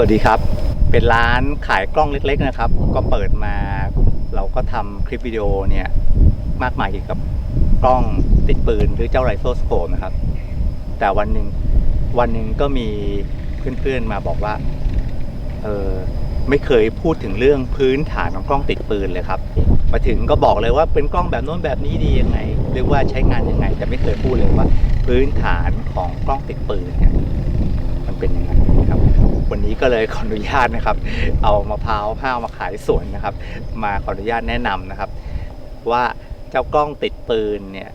วัสดีครับ เป็นร้านขายกล้องเล็ก ๆ นะครับ ก็เปิดมาเราก็ทำคลิปวิดีโอเนี่ยมากมายเกี่ยวกับกล้องติดปืนหรือเจ้าไรเฟิลสโคปนะครับ แต่วันหนึ่งวันหนึ่งก็มีเพื่อนๆมาบอกว่าเออไม่เคยพูดถึงเรื่องพื้นฐานของกล้องติดปืนเลยครับ มาถึงก็บอกเลยว่าเป็นกล้องแบบโน้นแบบนี้ดียังไง หรือว่าใช้งานยังไง แต่ไม่เคยพูดเลยว่า พื้นฐานของกล้องติดปืนเนี่ยมันเป็นยังไง วันนี้ก็เลยขออนุญาตนะครับ เอามะพร้าวห้าวมาขายสวนนะครับ มาขออนุญาตแนะนำนะครับ ว่าเจ้ากล้องติดปืนเนี่ย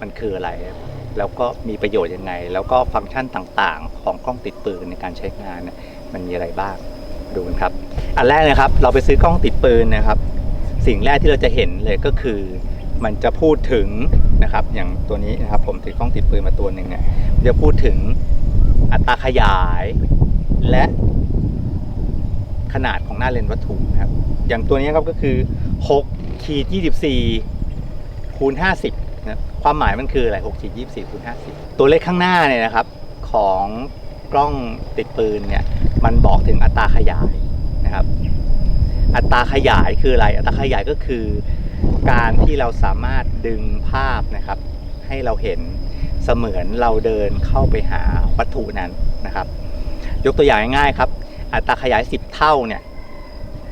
มันคืออะไร แล้วก็มีประโยชน์ยังไง แล้วก็ฟังก์ชันต่างๆ ของกล้องติดปืนในการใช้งานเนี่ยมันมีอะไรบ้างดูกันครับ อันแรกนะครับเราไปซื้อกล้องติดปืนนะครับ สิ่งแรกที่เราจะเห็นเลยก็คือมันจะพูดถึงนะครับอย่างตัวนี้นะครับผมถือกล้องติดปืนมาตัวหนึ่งเนี่ยจะพูดถึงอัตราขยาย และขนาดของหน้าเลนส์วัตถุนะครับ อย่างตัวนี้ครับก็คือ6ขีด24คูณ50นะครับความหมายมันคืออะไร6ขีด24คูณ50 ตัวเลขข้างหน้าเนี่ยนะครับ ของกล้องติดปืนเนี่ยมันบอกถึงอัตราขยายนะครับ อัตราขยายคืออะไร อัตราขยายก็คือการที่เราสามารถดึงภาพนะครับ ให้เราเห็นเสมือนเราเดินเข้าไปหาวัตถุนั้นนะครับ ยกตัวอย่างง่ายๆครับ อัตราขยาย 10 เท่าเนี่ย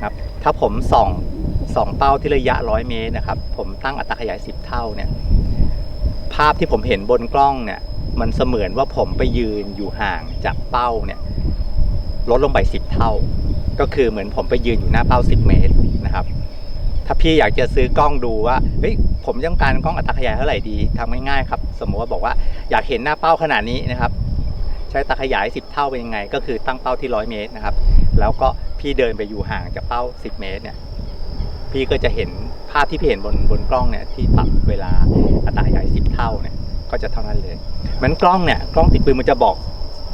ครับถ้าผมส่องสองเป้าที่ระยะ 100 เมตรนะครับ ผมตั้งอัตราขยาย 10 เท่าเนี่ยภาพที่ผมเห็นบนกล้องเนี่ยมันเสมือนว่าผมไปยืนอยู่ห่างจากเป้าเนี่ยลดลงไป 10 เท่า ก็คือเหมือนผมไปยืนอยู่หน้าเป้า 10 เมตรนะครับ ถ้าพี่อยากจะซื้อกล้องดูว่าเฮ้ยผมต้องการกล้องอัตราขยายเท่าไหร่ดีทำง่ายๆครับ สมมติว่าบอกว่าอยากเห็นหน้าเป้าขนาดนี้นะครับ ใช้ตาขยาย 10 เท่าเป็นยังไง ก็คือตั้งเป้าที่ 100 เมตรนะครับ แล้วก็พี่เดินไปอยู่ห่างจากเป้า 10 เมตรเนี่ยพี่ก็จะเห็นภาพที่พี่เห็นบนบนกล้องเนี่ยที่ปรับเวลาอัตราขยาย 10 เท่าเนี่ยก็จะเท่านั้นเลยมือนกล้องเนี่ยกล้องติดปืนมันจะบอก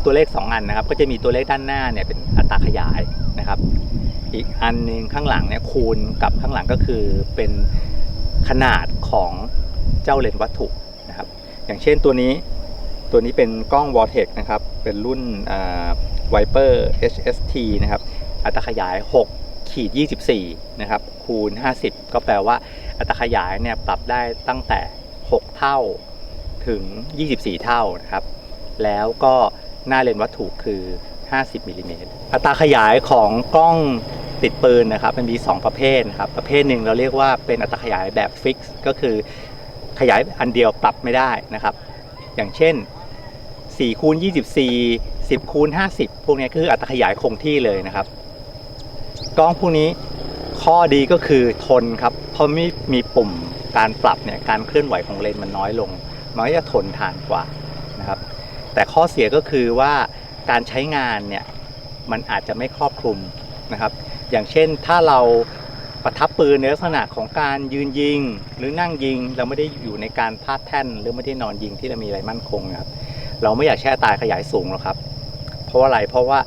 ตัวเลข 2 อันนะครับ ก็จะมีตัวเลขด้านหน้าเนี่ยเป็นอัตราขยายนะครับ อีกอันหนึ่งข้างหลังเนี่ยคูณกับข้างหลังก็คือเป็นขนาดของเจ้าเลนวัตถุนะครับ อย่างเช่นตัวนี้ ตัวนี้เป็นกล้อง Vortex นะครับ เป็นรุ่น Viper HST นะครับ อัตราขยาย 6 ขีด 24 นะครับ คูณ 50 ก็แปลว่าอัตราขยายเนี่ยปรับได้ตั้งแต่ 6 เท่าถึง 24 เท่านะครับ แล้วก็หน้าเลนส์วัตถุคือ 50มิลลิเมตรอัตราขยายของกล้องติดปืนนะครับ มันมี 2 ประเภทนะครับ ประเภทหนึ่งเราเรียกว่าเป็นอัตราขยายแบบฟิกซ์ก็คือขยายอันเดียวปรับไม่ได้นะครับ อย่างเช่น 4คูณ24 10คูณ50 พวกนี้คืออัตราขยายคงที่เลยนะครับ กล้องพวกนี้ข้อดีก็คือทนครับ เพราะไม่มีปุ่มการปรับเนี่ยการเคลื่อนไหวของเลนมันน้อยลง มันก็จะทนทานกว่านะครับ แต่ข้อเสียก็คือว่าการใช้งานเนี่ยมันอาจจะไม่ครอบคลุมนะครับ อย่างเช่นถ้าเราประทับปืนในลักษณะของการยืนยิง หรือนั่งยิงเราไม่ได้อยู่ในการพาดแท่น หรือไม่ได้นอนยิงที่เรามีอะไรมั่นคงนะครับ เราไม่อยากแช่ตายขยายสูงหรอกครับ เพราะว่าอะไรเพราะว่า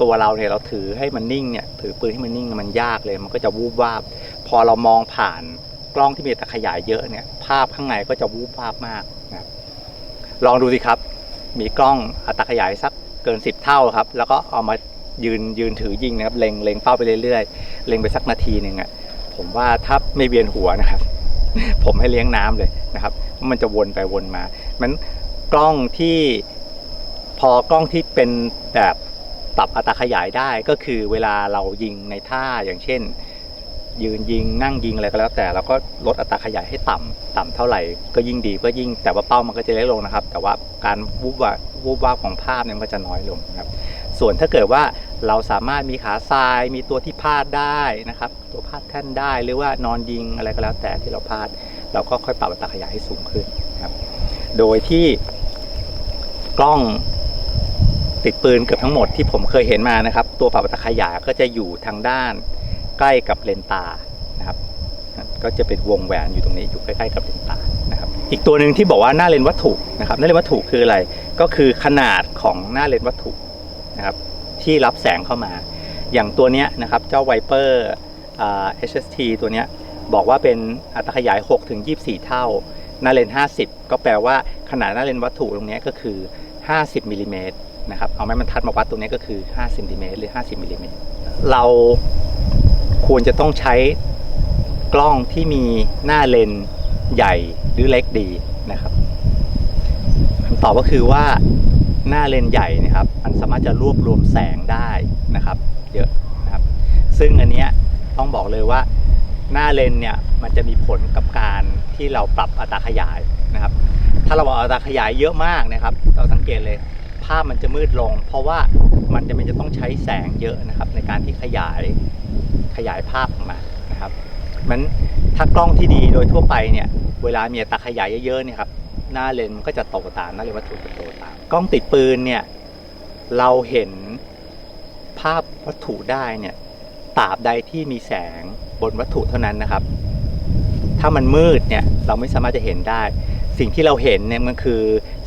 ตัวเราเนี่ยเราถือให้มันนิ่งเนี่ยถือปืนให้มันนิ่งมันยากเลย มันก็จะวูบวาบ พอเรามองผ่านกล้องที่มีแต่ขยายเยอะเนี่ย ภาพข้างในก็จะวูบวาบมากนะครับลองดูสิครับ มีกล้องอัตราขยายสักเกิน 10 เท่าครับ แล้วก็เอามายืนยืนถือยิงนะครับ เล็งเล็งเป้าไปเรื่อยๆ เล็งไปสักนาทีหนึ่งอะ่ะผมว่าถ้าไม่เวียนหัวนะครับ ผมให้เลี้ยงน้ำเลยนะครับ มันจะวนไปวนมามัน กล้องที่พอกล้องที่เป็นแบบปรับอัตราขยายได้ก็คือเวลาเรายิงในท่าอย่างเช่น ยืนยิงนั่งยิงอะไรก็แล้ว แต่เราก็ลดอัตราขยายให้ต่ำต่ำเท่าไหร่ ก็ยิ่งดีก็ยิ่งแต่ว่าเป้ามันก็จะเล็กลงนะครับ แต่ว่าการวูบวาบวูบวาของภาพเนี่ยมันก็จะน้อยลงนะครับ ส่วนถ้าเกิดว่าเราสามารถมีขาทรายมีตัวที่พาดได้นะครับ ตัวพาดแท่นได้หรือว่านอนยิงอะไรก็แล้วแต่ที่เราพาด เราก็ค่อยปรับอัตราขยายให้สูงขึ้นนะครับ โดยที่ กล้องติดปืนเกือบทั้งหมดที่ผมเคยเห็นมานะครับ ตัวปรับอัตราขยายก็จะอยู่ทางด้านใกล้กับเลนตานะครับ ก็จะเป็นวงแหวนอยู่ตรงนี้อยู่ใกล้ๆกับเลนตานะครับ อีกตัวหนึ่งที่บอกว่าหน้าเลนวัตถุนะครับ หน้าเลนวัตถุคืออะไร ก็คือขนาดของหน้าเลนวัตถุนะครับ ที่รับแสงเข้ามา อย่างตัวเนี้ยนะครับเจ้า Viper อ่า HST ตัวเนี้ยบอกว่าเป็นอัตราขยาย6ถึง24 เท่าหน้าเลน50 ก็แปลว่า ขนาดหน้าเลนวัตถุตรงนี้ก็คือ 50มิลลิเมตรนะครับเอาไม้บรรทัดมาวัดตรงนี้ก็คือ5เซนติเมตรหรือ 50มิลลิเมตรเราควรจะต้องใช้กล้องที่มีหน้าเลนใหญ่หรือเล็กดีนะครับคำตอบก็คือว่าหน้าเลนใหญ่นะครับ มันสามารถจะรวบรวมแสงได้นะครับ เยอะนะครับ ซึ่งอันเนี้ยต้องบอกเลยว่าหน้าเลนเนี่ยมันจะมีผลกับการที่เราปรับอัตราขยายนะครับ ถ้าเราบอกอัตราขยายเยอะมากนะครับ เราสังเกตเลยภาพมันจะมืดลง เพราะว่ามันจะเป็นจะต้องใช้แสงเยอะนะครับ ในการที่ขยายขยายภาพออกมานะครับมันถ้ากล้องที่ดีโดยทั่วไปเนี่ย เวลามีอัตราขยายเยอะๆเนี่ยครับหน้าเลนส์มันก็จะโตตามหน้าเลนส์วัตถุจะโตตามกล้องติดปืนเนี่ยเราเห็นภาพวัตถุได้เนี่ยตราบใดที่มีแสงบนวัตถุเท่านั้นนะครับ ถ้ามันมืดเนี่ยเราไม่สามารถจะเห็นได้ สิ่งที่เราเห็นเนี่ยมันคือ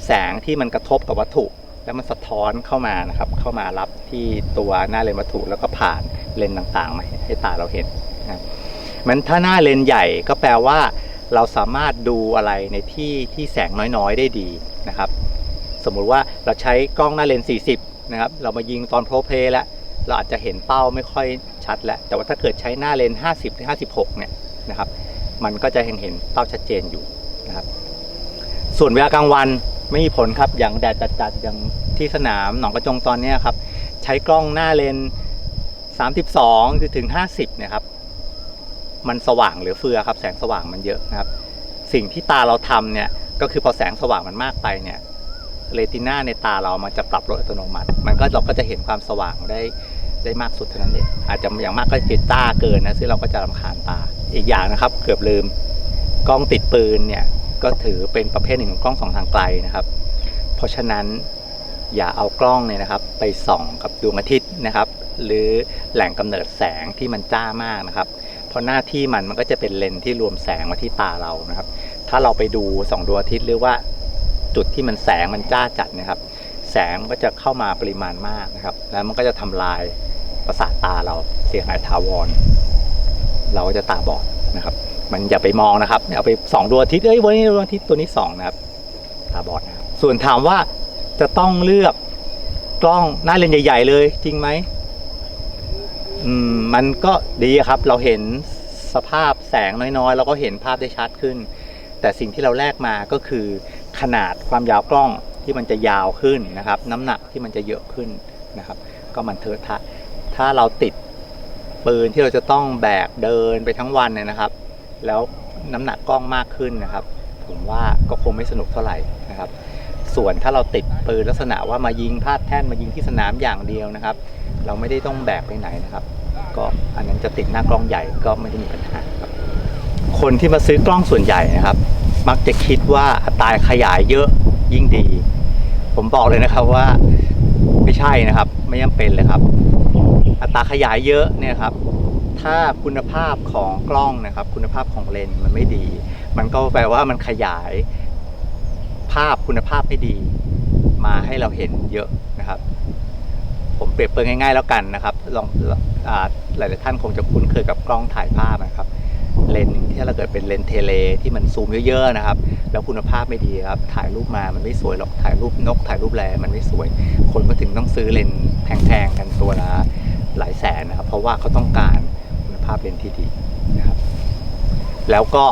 แสงที่มันกระทบกับวัตถุ แล้วมันสะท้อนเข้ามานะครับ เข้ามารับที่ตัวหน้าเลนส์วัตถุแล้วก็ผ่านเลนส์ต่างๆมาให้ตาเราเห็นนะมันถ้าหน้าเลนส์ใหญ่ก็แปลว่า เราสามารถดูอะไรในที่ที่แสงน้อยๆได้ดีนะครับ สมมุติว่าเราใช้กล้องหน้าเลนส์40 นะครับ เรามายิงตอนโพลเพลแล้วเราอาจจะเห็นเป้าไม่ค่อยชัดแล้ว แต่ว่าถ้าเกิดใช้หน้าเลนส์50 หรือ 56 เนี่ยนะครับ มันก็จะเห็นเห็นเป้าชัดเจนอยู่นะครับ ส่วนเวลากลางวันไม่มีผลครับอย่างแดดจัดๆอย่างที่สนามหนองกระจงตอนนี้ครับ ใช้กล้องหน้าเลนส์32ถึง 50เนี่ยครับมันสว่างหลือเฟือครับ แสงสว่างมันเยอะนะครับ สิ่งที่ตาเราทำเนี่ยก็คือพอแสงสว่างมันมากไปเนี่ยเรติน่าในตาเรามันจะปรับลดอัตโนมัติ มันก็เราก็จะเห็นความสว่างได้ได้มากสุดเท่านั้นเองอาจจะอย่างมากก็จะจ้าเกินนะซึ่งเราก็จะรำคาญตาอีกอย่างนะครับ เกือบลืมกล้องติดปืนเนี่ย ก็ถือเป็นประเภทหนึ่งของกล้องส่องทางไกลนะครับ เพราะฉะนั้นอย่าเอากล้องเนี่ยนะครับ ไปส่องกับดวงอาทิตย์นะครับ หรือแหล่งกำเนิดแสงที่มันจ้ามากนะครับ เพราะหน้าที่มันมันก็จะเป็นเลนส์ที่รวมแสงมาที่ตาเรานะครับ ถ้าเราไปดูส่องดวงอาทิตย์หรือว่าจุดที่มันแสงมันจ้าจัดนะครับ แสงมันก็จะเข้ามาปริมาณมากนะครับ แล้วมันก็จะทำลายประสาทตาเราเสียหายทาวร เราก็จะตาบอดนะครับ มันอย่าไปมองนะครับอย่าเอาไปสองดวงอาทิตย์เอ้ยวันนี้ดวงอาทิตย์ตัวนี้สองนะครับตาบอดนะครับส่วนถามว่าจะต้องเลือกกล้องหน้าเลนส์ใหญ่ ๆ เลยจริงไหมอืมมันก็ดีครับ เราเห็นสภาพแสงน้อยๆเราก็เห็นภาพได้ชัดขึ้น แต่สิ่งที่เราแลกมาก็คือขนาดความยาวกล้องที่มันจะยาวขึ้นนะครับ น้ำหนักที่มันจะเยอะขึ้นนะครับ ก็มันเถอะทะถ้าเราติดปืนที่เราจะต้องแบกเดินไปทั้งวันเนี่ยนะครับ แล้วน้ำหนักกล้องมากขึ้นนะครับ ผมว่าก็คงไม่สนุกเท่าไหร่นะครับ ส่วนถ้าเราติดปืนลักษณะว่ามายิงพลาดแท่นมายิงที่สนามอย่างเดียวนะครับ เราไม่ได้ต้องแบกไปไหนนะครับ ก็อันนั้นจะติดหน้ากล้องใหญ่ก็ไม่ได้มีปัญหาครับ คนที่มาซื้อกล้องส่วนใหญ่นะครับ มักจะคิดว่าอัตราขยายเยอะยิ่งดี ผมบอกเลยนะครับว่าไม่ใช่นะครับ ไม่จำเป็นเลยครับ อัตราขยายเยอะเนี่ยครับ ถ้าคุณภาพของกล้องนะครับ คุณภาพของเลนส์มันไม่ดี มันก็แปลว่ามันขยายภาพคุณภาพไม่ดี มาให้เราเห็นเยอะนะครับ ผมเปรียบเปรยง่ายๆแล้วกันนะครับลองหลายๆท่านคงจะคุ้นเคยกับกล้องถ่ายภาพนะครับเลนส์ที่เราเกิดเป็นเลนส์เทเลที่มันซูมเยอะๆนะครับ แล้วคุณภาพไม่ดีครับ ถ่ายรูปมามันไม่สวยหรอกถ่ายรูปนกถ่ายรูปแลมันไม่สวย คนก็ถึงต้องซื้อเลนส์แพงๆกันตัวละหลายแสนนะครับ เพราะว่าเขาต้องการ ภาพเลนส์ที่ดีนะครับ แล้วก็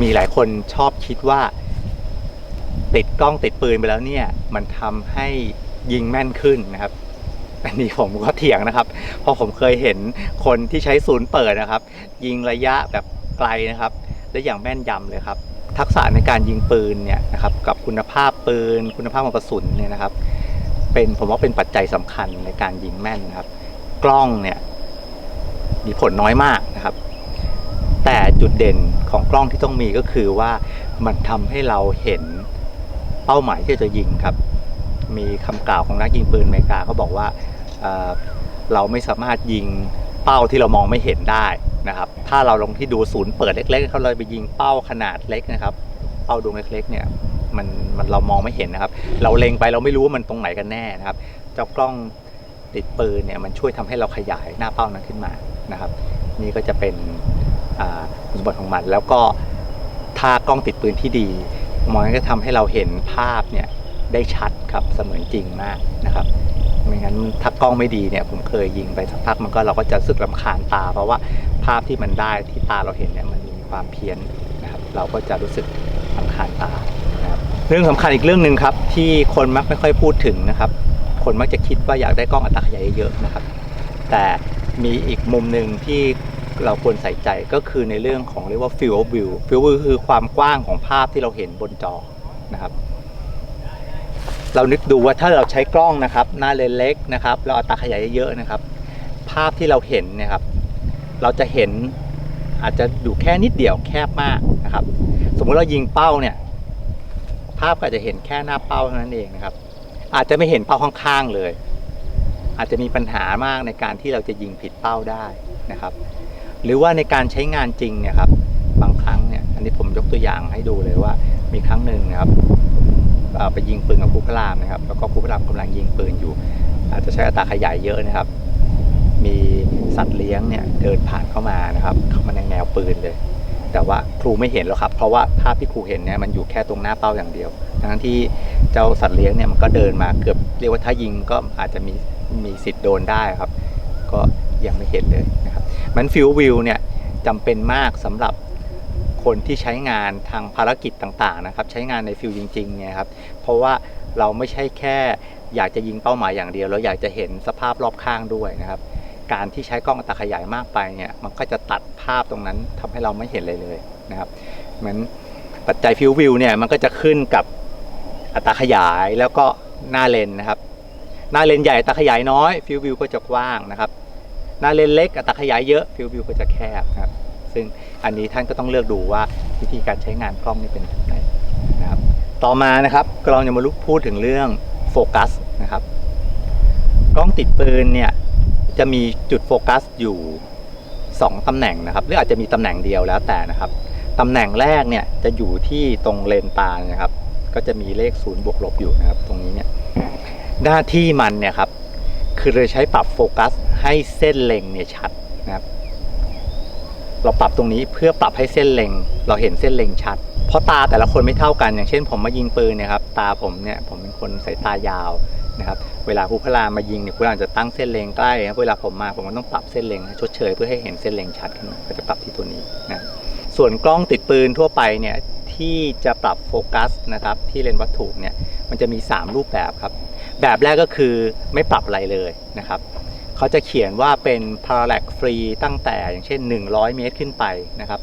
มีหลายคนชอบคิดว่า ติดกล้องติดปืนไปแล้วเนี่ย มันทำให้ยิงแม่นขึ้นนะครับอันนี้ผมก็เถียงนะครับ เพราะผมเคยเห็นคนที่ใช้ศูนย์เปิดนะครับ ยิงระยะแบบไกลนะครับ และอย่างแม่นยำเลยครับ ทักษะในการยิงปืนเนี่ยนะครับ กับคุณภาพปืน คุณภาพของกระสุนเนี่ยนะครับ เป็นผมว่าเป็นปัจจัยสำคัญในการยิงแม่นนะครับ กล้องเนี่ย มีผลน้อยมากนะครับ แต่จุดเด่นของกล้องที่ต้องมีก็คือว่ามันทำให้เราเห็นเป้าหมายที่จะยิงครับ มีคำกล่าวของนักยิงปืนอเมริกาเขาบอกว่าเเราไม่สามารถยิงเป้าที่เรามองไม่เห็นได้นะครับ ถ้าเราลงที่ดูศูนย์เปิดเล็กๆเขาเลยไปยิงเป้าขนาดเล็กนะครับ เป้าดวงเล็กๆเนี่ยมันมันเรามองไม่เห็นนะครับ เราเล็งไปเราไม่รู้ว่ามันตรงไหนกันแน่นะครับเจ้ากล้อง ติดปืนเนี่ยมันช่วยทำให้เราขยายหน้าเป้านั้นขึ้นมานะครับ นี่ก็จะเป็นคุณสมบัติของมัน แล้วก็ถ้ากล้องติดปืนที่ดีมันก็ทำให้เราเห็นภาพเนี่ยได้ชัดครับเสมือนจริงมากนะครับไม่งั้นถ้ากล้องไม่ดีเนี่ยผมเคยยิงไปสักพักมันก็เราก็จะสึกลำคาญตา เพราะว่าภาพที่มันได้ที่ตาเราเห็นเนี่ยมันมีความเพี้ยนนะครับ เราก็จะรู้สึกลำคาญตานะครับเรื่องสำคัญอีกเรื่องหนึ่งครับที่คนมักไม่ค่อยพูดถึงนะครับ คนมักจะคิดว่าอยากได้กล้องอัตราขยายเยอะนะครับ แต่มีอีกมุมหนึ่งที่เราควรใส่ใจก็คือในเรื่องของเรียกว่า field of view field of view คือความกว้างของภาพที่เราเห็นบนจอนะครับ เรานึกดูว่าถ้าเราใช้กล้องนะครับหน้าเลนส์เล็กนะครับเราอัตราขยายเยอะนะครับ ภาพที่เราเห็นนะครับ เราจะเห็นอาจจะดูแค่นิดเดียวแคบมากนะครับ สมมุติเรายิงเป้าเนี่ยภาพก็จะเห็นแค่หน้าเป้าเท่านั้นเองนะครับ อาจจะไม่เห็นเป้าข้างๆเลย อาจจะมีปัญหามากในการที่เราจะยิงผิดเป้าได้นะครับ หรือว่าในการใช้งานจริงเนี่ยครับบางครั้งเนี่ยอันนี้ผมยกตัวอย่างให้ดูเลยว่ามีครั้งหนึ่งนะครับไปยิงปืนกับครูพระรามนะครับ แล้วก็ครูพระรามกำลังยิงปืนอยู่ อาจจะใช้อัตราขยายเยอะนะครับ มีสัตว์เลี้ยงเนี่ยเดินผ่านเข้ามานะครับเข้ามาในแนวปืนเลย แต่ว่าครูไม่เห็นหรอกครับ เพราะว่าภาพที่ครูเห็นเนี่ยมันอยู่แค่ตรงหน้าเป้าอย่างเดียวทั้งที่ เจ้าสัตว์เลี้ยงเนี่ยมันก็เดินมาเกือบเรียกว่าถ้ายิงก็อาจจะมีมีสิทธิ์โดนได้ครับ ก็ยังไม่เห็นเลยนะครับมันฟิววิวเนี่ยจำเป็นมากสำหรับคนที่ใช้งานทางภารกิจต่างๆนะครับ ใช้งานในฟิลจริงๆเนี่ยครับเพราะว่าเราไม่ใช่แค่อยากจะยิงเป้าหมายอย่างเดียว เราอยากจะเห็นสภาพรอบข้างด้วยนะครับ การที่ใช้กล้องอัตราขยายมากไปเนี่ยมันก็จะตัดภาพตรงนั้นทำให้เราไม่เห็นเลยเลยนะครับเหมือนปัจจัยฟิววิวเนี่ยมันก็จะขึ้นกับ อัตราขยายแล้วก็หน้าเลนนะครับ หน้าเลนใหญ่อัตราขยายน้อยฟิววิวก็จะกว้างนะครับ หน้าเลนเล็กอัตราขยายเยอะฟิววิวก็จะแคบนะครับ ซึ่งอันนี้ท่านก็ต้องเลือกดูว่าวิธีการใช้งานกล้องนี่เป็นแบบไหนนะครับ ต่อมานะครับเราจะมาลุกพูดถึงเรื่องโฟกัสนะครับ กล้องติดปืนเนี่ยจะมีจุดโฟกัสอยู่ 2ตำแหน่งนะครับ หรืออาจจะมีตำแหน่งเดียวแล้วแต่นะครับตำแหน่งแรกเนี่ยจะอยู่ที่ตรงเลนตานะครับ ก็จะมีเลขศูนย์บวกลบอยู่นะครับ ตรงนี้เนี่ยหน้าที่มันเนี่ยครับ คือเราใช้ปรับโฟกัสให้เส้นเล็งเนี่ยชัดนะครับ เราปรับตรงนี้เพื่อปรับให้เส้นเล็ง เราเห็นเส้นเล็งชัด เพราะตาแต่ละคนไม่เท่ากัน อย่างเช่น ผมมายิงปืนเนี่ยครับ ตาผมเนี่ยผมเป็นคนสายตายาวนะครับ เวลาผู้พลามายิงเนี่ยผู้พลาจะตั้งเส้นเล็งใกล้ครับ เวลาผมมาผมก็ต้องปรับเส้นเล็งชดเชยเพื่อให้เห็นเส้นเล็งชัดขึ้นก็จะปรับที่ตัวนี้นะส่วนกล้องติดปืนทั่วไปเนี่ย ที่จะปรับโฟกัสนะครับที่เลนส์วัตถุเนี่ยมันจะมี 3 รูปแบบครับ แบบแรกก็คือไม่ปรับอะไรเลยนะครับเขาจะเขียนว่าเป็น parallax free ตั้งแต่อย่างเช่น 100 เมตรขึ้นไปนะครับ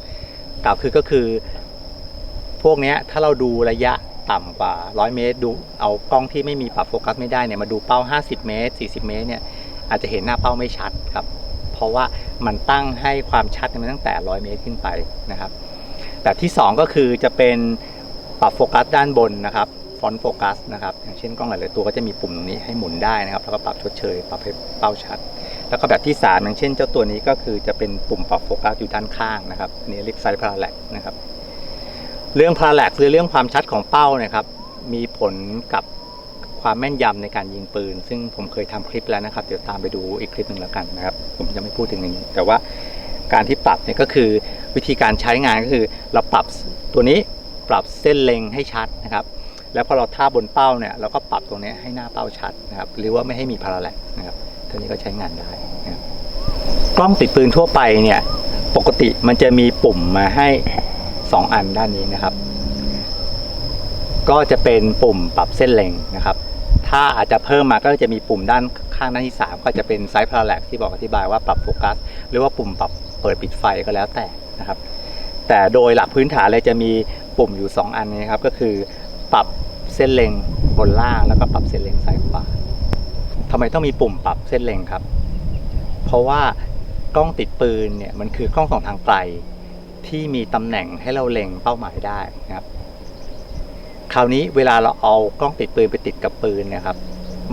กล่าวคือก็คือ พวกนี้ถ้าเราดูระยะต่ำกว่า 100 เมตร ดูเอากล้องที่ไม่มีปรับโฟกัสไม่ได้เนี่ยมาดูเป้า 50 เมตร 40 เมตรเนี่ยอาจจะเห็นหน้าเป้าไม่ชัดครับ เพราะว่ามันตั้งให้ความชัดมันตั้งแต่ 100 เมตรขึ้นไปนะครับ แบบที่ 2 ก็คือจะเป็นปรับโฟกัสด้านบนนะครับฟอนต์โฟกัสนะครับอย่างเช่นกล้องหลายๆตัวก็จะมีปุ่มตรงนี้ให้หมุนได้นะครับแล้วก็ปรับชดเชยปรับให้เป้าชัด แล้วก็แบบที่ 3 อย่างเช่น เจ้าตัวนี้ก็คือจะเป็นปุ่มปรับโฟกัสอยู่ด้านข้างนะครับอันนี้เรียกไซส์พาราแลกนะครับเรื่องพาราแลกหรือเรื่องความชัดของเป้าเนะครับมีผลกับความแม่นยำในการยิงปืน ซึ่งผมเคยทำคลิปแล้วนะครับ เดี๋ยวตามไปดูอีกคลิปหนึ่งแล้วกันนะครับ ผมจะไม่พูดถึงอย่างนี้ แต่ว่า การที่ปรับเนี่ยก็คือวิธีการใช้งานก็คือ เราปรับตัวนี้ปรับเส้นเล็งให้ชัดนะครับ แล้วพอเราท่าบนเป้าเนี่ยเราก็ปรับตรงนี้ให้หน้าเป้าชัดนะครับ หรือว่าไม่ให้มีพาราแลกนะครับตัวนี้ก็ใช้งานได้นะครับกล้องติดปืนทั่วไปเนี่ยปกติมันจะมีปุ่มมาให้ 2 อันด้านนี้นะครับ ก็จะเป็นปุ่มปรับเส้นเล็งนะครับ ถ้าอาจจะเพิ่มมาก็จะมีปุ่มด้านข้างด้านที่ 3 ก็จะเป็นไซส์พาราแลกที่บอกอธิบายว่าปรับโฟกัสหรือว่าปุ่มปรับ เปิดปิดไฟก็แล้วแต่นะครับ แต่โดยหลักพื้นฐานเลยจะมีปุ่มอยู่ 2 อันนี้ครับก็คือปรับเส้นเล็งบนล่างแล้วก็ปรับเส้นเล็งซ้ายขวาทำไมต้องมีปุ่มปรับเส้นเล็งครับ เพราะว่ากล้องติดปืนเนี่ยมันคือกล้องส่องทางไกลที่มีตำแหน่งให้เราเล็งเป้าหมายได้นะครับ คราวนี้เวลาเราเอากล้องติดปืนไปติดกับปืนนะครับ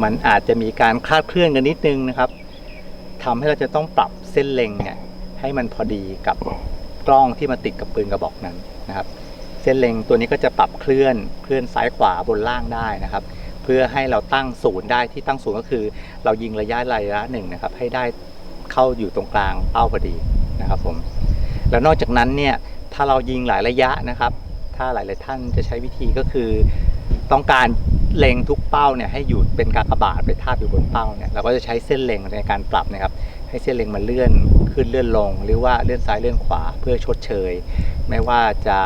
มันอาจจะมีการคลาดเคลื่อนกันนิดนึงนะครับทำให้เราจะต้องปรับเส้นเล็งเนี่ย ให้มันพอดีกับกล้องที่มาติดกับปืนกระบอกนั้นนะครับ เส้นเล็งตัวนี้ก็จะปรับเคลื่อนเคลื่อนซ้ายขวาบนล่างได้นะครับ เพื่อให้เราตั้งศูนย์ได้ที่ตั้งศูนย์ก็คือ เรายิงระยะระยะหนึ่งนะครับ ให้ได้เข้าอยู่ตรงกลางเป้าพอดีนะครับผมแล้วนอกจากนั้นเนี่ยถ้าเรายิงหลายระยะนะครับ ถ้าหลายๆท่านจะใช้วิธีก็คือ ต้องการเล็งทุกเป้าเนี่ยให้อยู่เป็นกากบาทไปทาบอยู่บนเป้าเนี่ยเราก็จะใช้เส้นเล็งในการปรับนะครับ ให้เส้นเล็งมันเลื่อน ขึ้นเลื่อนลง หรือว่าเลื่อนซ้ายเลื่อนขวาเพื่อชดเชย ไม่ว่าจะ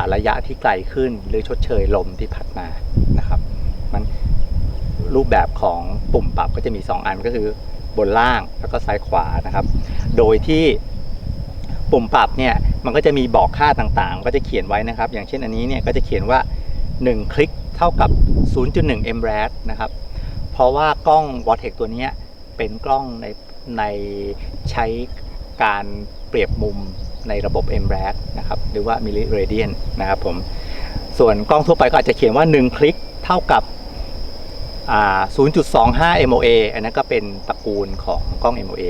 าระยะที่ไกลขึ้นหรือชดเชยลมที่พัดมานะครับมันรูปแบบของปุ่มปรับก็จะมี 2 อันก็คือบนล่างแล้วก็ซ้ายขวานะครับ โดยที่ปุ่มปรับเนี่ยมันก็จะมีบอกค่าต่างๆ ก็จะเขียนไว้นะครับ อย่างเช่นอันนี้เนี่ยก็จะเขียนว่า 1 คลิกเท่ากับ 0.1 mRad นะครับ เพราะว่ากล้อง v o r t e x ตัวนี้เป็นกล้องใน ในใช้การเปรียบมุมในระบบ mRad นะครับหรือว่า milli radian นะครับผมส่วนกล้องทั่วไปก็อาจจะเขียนว่า 1 คลิกเท่ากับ 0.25 MOA อันนั้นก็เป็นตระกูลของกล้อง MOA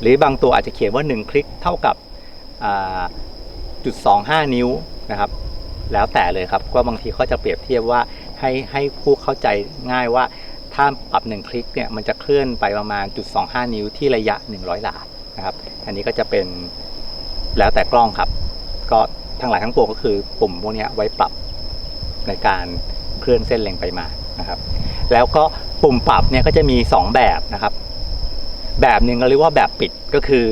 หรือบางตัวอาจจะเขียนว่า 1 คลิกเท่ากับจุด25 นิ้วนะครับแล้วแต่เลยครับก็บางทีเขาจะเปรียบเทียบว่าให้ให้ผู้เข้าใจง่ายว่า ถ้าปรับ 1 คลิกเนี่ยมันจะเคลื่อนไปประมาณจุด25 นิ้วที่ระยะ 100 หลานะครับ อันนี้ก็จะเป็นแล้วแต่กล้องครับ ก็ทั้งหลายทั้งปวงก็คือปุ่มพวกนี้ไว้ปรับในการเคลื่อนเส้นเล็งไปมานะครับ แล้วก็ปุ่มปรับเนี่ยก็จะมี 2 แบบนะครับ แบบหนึ่งเราเรียกว่าแบบปิดก็คือ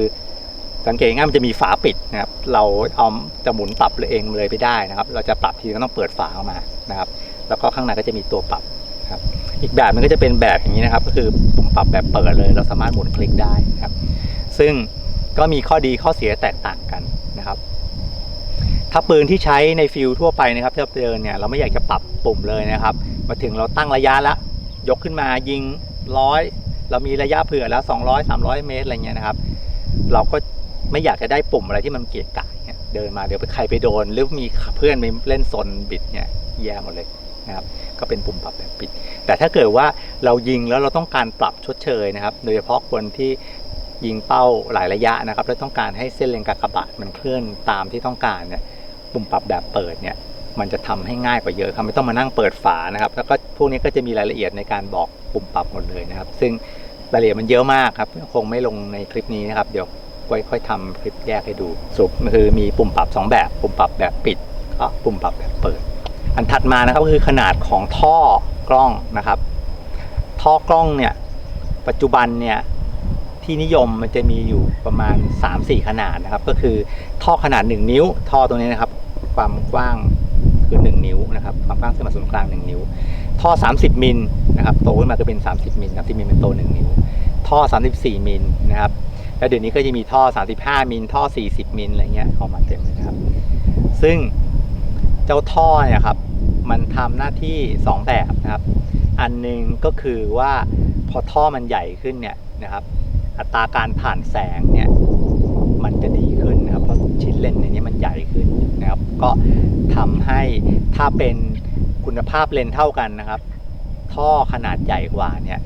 สังเกตง่ายมันจะมีฝาปิดนะครับ เราเอาจะหมุนปรับเองเลยไปได้นะครับ เราจะปรับทีก็ต้องเปิดฝาออกมานะครับ แล้วก็ข้างในก็จะมีตัวปรับครับ อีกแบบหนึงก็จะเป็นแบบอย่างนี้นะครับ ก็คือปุ่มปรับแบบเปิดเลย เราสามารถหมุนคลิกได้นะครับ ซึ่งก็มีข้อดีข้อเสียแตกต่างกันนะครับ ถ้าปืนที่ใช้ในฟิลทั่วไปนะครับที่เราเดินเนี่ยเราไม่อยากจะปรับปุ่มเลยนะครับ มาถึงเราตั้งระยะแล้วยกขึ้นมายิงร้อยเรามีระยะเผื่อแล้ว 200 300 เมตรอะไรเงี้ยนะครับ เราก็ไม่อยากจะได้ปุ่มอะไรที่มันเกะกะเดินมาเดี๋ยวไปใครไปโดน หรือมีเพื่อนไปเล่นซนบิดเนี่ยแย่หมดเลยนะครับ ก็เป็นปุ่มปรับแบบปิด แต่ถ้าเกิดว่าเรายิงแล้วเราต้องการปรับชดเชยนะครับ โดยเฉพาะคนที่ยิงเป้าหลายระยะนะครับ แล้วต้องการให้เส้นเลนกากบาทมันเคลื่อนตามที่ต้องการเนี่ย ปุ่มปรับแบบเปิดเนี่ย มันจะทำให้ง่ายกว่าเยอะครับไม่ต้องมานั่งเปิดฝานะครับ แล้วก็พวกนี้ก็จะมีรายละเอียดในการบอกปุ่มปรับหมดเลยนะครับ ซึ่งรายละเอียดมันเยอะมากครับ คงไม่ลงในคลิปนี้นะครับ เดี๋ยวค่อยทำคลิปแยกให้ดูสรุปคือมีปุ่มปรับ 2 แบบ ปุ่มปรับแบบปิดก็ปุ่มปรับแบบเปิด อันถัดมานะครับก็คือขนาดของท่อกล้องนะครับ ท่อกล้องเนี่ยปัจจุบันเนี่ยที่นิยมมันจะมีอยู่ประมาณ 3-4 ขนาดนะครับ ก็คือท่อขนาด 1 นิ้ว ท่อตรงนี้นะครับ ความกว้างคือ 1 นิ้วนะครับความกว้างเส้นผ่าศูนย์กลาง 1 นิ้ว ท่อ 30 มิลนะครับโตขึ้นมาก็เป็น 30 มิล30มิลเป็นโต 1 นิ้ว ท่อ 34 มิลนะครับแล้วเดี๋ยวนี้ก็จะมีท่อ 35 มิลท่อ 40 มิลอะไรเงี้ยออกมาเต็มเลยนะครับ ซึ่งเจ้าท่อเนี่ยครับ มันทำหน้าที่ 2 แบบนะครับ อันหนึ่งก็คือว่าพอท่อมันใหญ่ขึ้นเนี่ยนะครับ อัตราการผ่านแสงเนี่ยมันจะดีขึ้นนะครับเพราะชิ้นเลนส์ในนี้มันใหญ่ขึ้นนะครับ ก็ทำให้ถ้าเป็นคุณภาพเลนส์เท่ากันนะครับ ท่อขนาดใหญ่กว่าเนี่ย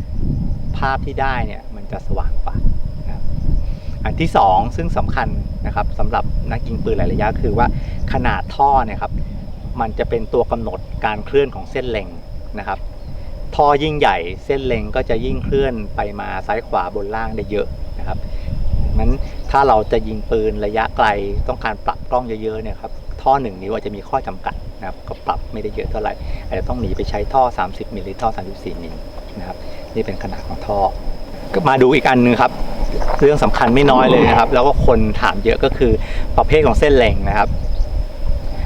ภาพที่ได้เนี่ยมันจะสว่างกว่านะครับอันที่สองซึ่งสำคัญนะครับสำหรับนักยิงปืนหลายระยะคือว่าขนาดท่อเนี่ยครับ มันจะเป็นตัวกำหนดการเคลื่อนของเส้นเล็งนะครับท่อยิ่งใหญ่เส้นเล็งก็จะยิ่งเคลื่อนไปมาซ้ายขวาบนล่างได้เยอะนะครับนั้นถ้าเราจะยิงปืนระยะไกลต้องการปรับกล้องเยอะๆเนี่ยครับท่อ 1 นิ้วอาจจะมีข้อจำกัดนะครับก็ปรับไม่ได้เยอะเท่าไหร่อาจจะต้องหนีไปใช้ท่อ 30มิลหรือท่อ 34มิลนะครับนี่เป็นขนาดของท่อ ก็มาดูอีกอันหนึงครับ เรื่องสำคัญไม่น้อยเลยนะครับ แล้วก็คนถามเยอะก็คือประเภทของเส้นเล็งนะครับ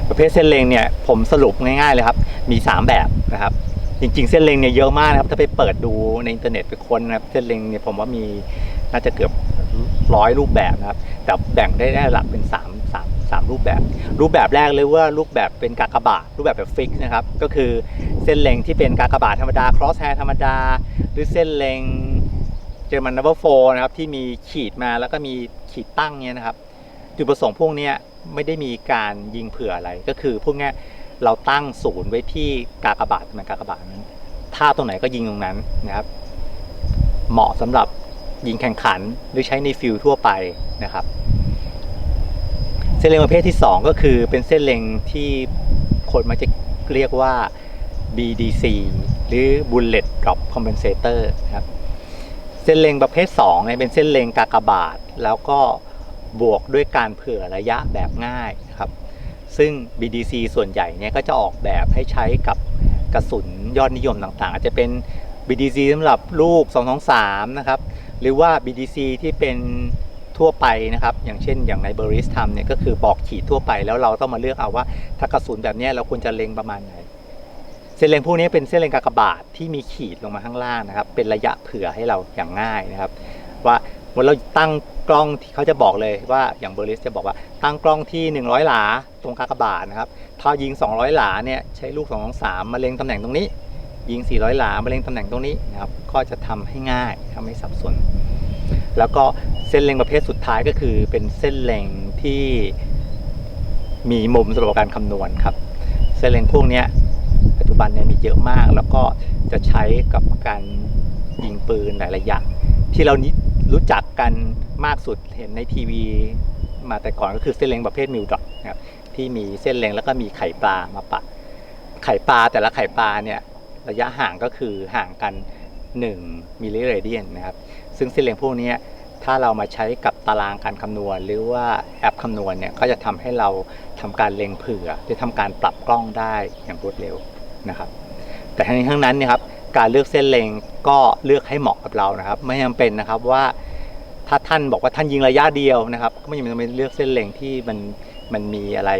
ประเภทเส้นเลงเนี่ยผมสรุปง่ายๆเลยครับมี 3 แบบนะครับ จริงๆ เส้นเลงเนี่ยเยอะมากนะครับถ้าไปเปิดดูในอินเทอร์เน็ตไปค้นนะครับเส้นเลงเนี่ยผมว่ามีน่าจะเกือบร้อยรูปแบบนะครับ แต่แบ่งได้หลักเป็น3 3 3รูปแบบ รูปแบบแรกเลยว่ารูปแบบเป็นกากบาทรูปแบบแบบฟิกนะครับก็คือเส้นเลงที่เป็นกากบาทธรรมดา cross hair ธรรมดา หรือเส้นเลงเจอมัน number four นะครับที่มีขีดมาแล้วก็มีขีดตั้งเนี่ยนะครับ จุดประสงค์พวกเนี้ย ไม่ได้มีการยิงเผื่ออะไร ก็คือพวกนี้ยเราตั้งศูนย์ไว้ที่กากบาทมันกากบาทนั้นถ้าตรงไหนก็ยิงตรงนั้นนะครับ เหมาะสำหรับยิงแข่งขันหรือใช้ในฟิลทั่วไปนะครับ เส้นเล็งประเภทที่ 2 ก็คือเป็นเส้นเล็งที่คนมักจะเรียกว่า BDC หรือ Bullet Drop Compensator นะครับ เส้นเล็งประเภท2เนี่ยเป็นเส้นเล็งกากบาท แล้วก็ บวกด้วยการเผื่อระยะแบบง่ายนะครับ ซึ่ง BDC ส่วนใหญ่เนี่ยก็จะออกแบบให้ใช้กับกระสุนยอดนิยมต่างๆ อาจจะเป็น BDC สำหรับลูก223 นะครับ หรือว่า BDC ที่เป็นทั่วไปนะครับ อย่างเช่นอย่างในเบอริสทำเนี่ยก็คือบอกขีดทั่วไปแล้วเราต้องมาเลือกเอาว่าถ้ากระสุนแบบนี้เราควรจะเล็งประมาณไหน เส้นเล็งพวกนี้เป็นเส้นเล็งกากบาทที่มีขีดลงมาข้างล่างนะครับ เป็นระยะเผื่อให้เราอย่างง่ายนะครับ ว่า วันเราตั้งกล้องที่เขาจะบอกเลยว่าอย่างเบอร์ลิสจะบอกว่าตั้งกล้องที่ 100 หลาตรงกากบาทนะครับ ถ้ายิง 200 หลาเนี่ยใช้ลูก2 2 3มมาเล็งตำแหน่งตรงนี้ ยิง 400 หลามาเล็งตำแหน่งตรงนี้นะครับก็จะทำให้ง่ายทำให้สับสน แล้วก็เส้นเล็งประเภทสุดท้ายก็คือ เป็นเส้นเล็งที่มีมุมสำหรับการคำนวณครับ เส้นเล็งพวกนี้ปัจจุบันเนี่ยมีเยอะมาก แล้วก็จะใช้กับการยิงปืนหลายๆอย่างที่เรานิ รู้จักกันมากสุดเห็นในทีวี มาแต่ก่อนก็คือเส้นเล็งประเภทมิวดอทนะครับที่มีเส้นเล็งแล้วก็มีไข่ปลามาปะ ไข่ปลาแต่ละไข่ปลาเนี่ยระยะห่างก็คือห่างกัน 1มิลลิเรเดียนนะครับ ซึ่งเส้นเล็งพวกนี้ถ้าเรามาใช้กับตารางการคำนวณ หรือว่าแอปคำนวณเนี่ยก็จะทำให้เราทำการเล็งเผื่อจะทำการปรับกล้องได้อย่างรวดเร็วนะครับ แต่ทั้งนี้ทั้งนั้นเนี่ยครับ การเลือกเส้นเลงก็เลือกให้เหมาะกับเรานะครับ ไม่จำเป็นนะครับว่าถ้าท่านบอกว่าท่านยิงระยะเดียวนะครับ ก็ไม่จำเป็นเลือกเส้นเลงที่มันมันมีอะไร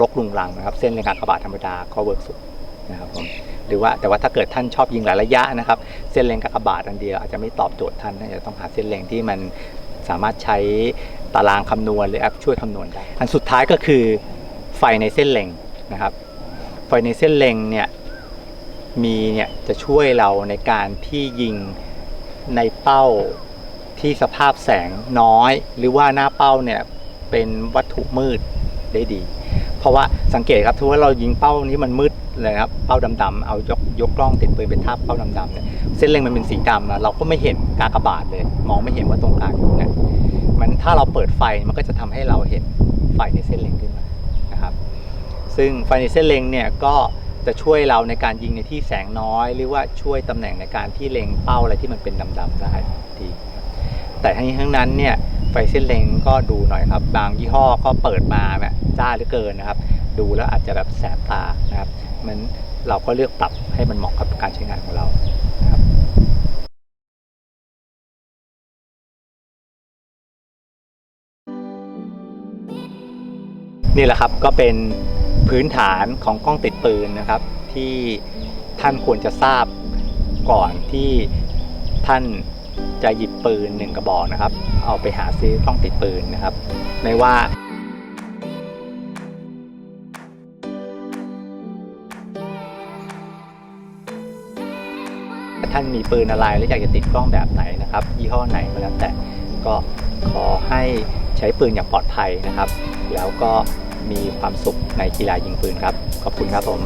รกรุงรังนะครับ เส้นเลงกากบาทธรรมดาก็เวิร์กสุดนะครับผมหรือว่าแต่ว่าถ้าเกิดท่านชอบยิงหลายระยะนะครับ เส้นเลงกากบาทอันเดียวอาจจะไม่ตอบโจทย์ท่านท่านจะต้องหาเส้นเลงที่มันสามารถใช้ตารางคำนวณหรือแอปช่วยคำนวณได้ อันสุดท้ายก็คือไฟในเส้นเลงนะครับ ไฟในเส้นเลงเนี่ย มีเนี่ยจะช่วยเราในการที่ยิงในเป้าที่สภาพแสงน้อย หรือว่าหน้าเป้าเนี่ยเป็นวัตถุมืดได้ดี เพราะว่าสังเกตครับถ้าว่าเรายิงเป้านี้มันมืดเลยครับเป้าดำๆเอายกยกกล้องติดปืนเป็นทับเป้าดำๆเนี่ยเส้นเล็งมันเป็นสีดำอะเราก็ไม่เห็นกากบาทเลย มองไม่เห็นว่าตรงกลางอยู่ไหนมันถ้าเราเปิดไฟมันก็จะทำให้เราเห็นไฟในเส้นเล็งขึ้นมานะครับ ซึ่งไฟในเส้นเล็งเนี่ยก็ จะช่วยเราในการยิงในที่แสงน้อย หรือว่าช่วยตำแหน่งในการที่เล็งเป้าอะไรที่มันเป็นดำๆได้ดีแต่ทั้งนี้ทั้งนั้นเนี่ยไฟเส้นเล็งก็ดูหน่อยครับ บางยี่ห้อก็เปิดมาแบบจ้าเหลือเกินนะครับ ดูแล้วอาจจะแบบแสบตานะครับมันเราก็เลือกปรับให้มันเหมาะกับการใช้งานของเรานะครับนี่แหละครับก็เป็น พื้นฐานของกล้องติดปืนนะครับ ที่ท่านควรจะทราบก่อนที่ท่านจะหยิบปืนหนึ่งกระบอกนะครับ เอาไปหาซื้อกล้องติดปืนนะครับ ไม่ว่าท่านมีปืนอะไรและอยากจะติดกล้องแบบไหนนะครับยี่ห้อไหนก็แล้วแต่ก็ขอให้ใช้ปืนอย่างปลอดภัยนะครับ แล้วก็ มีความสุขในกีฬายิงปืนครับ ขอบคุณครับผม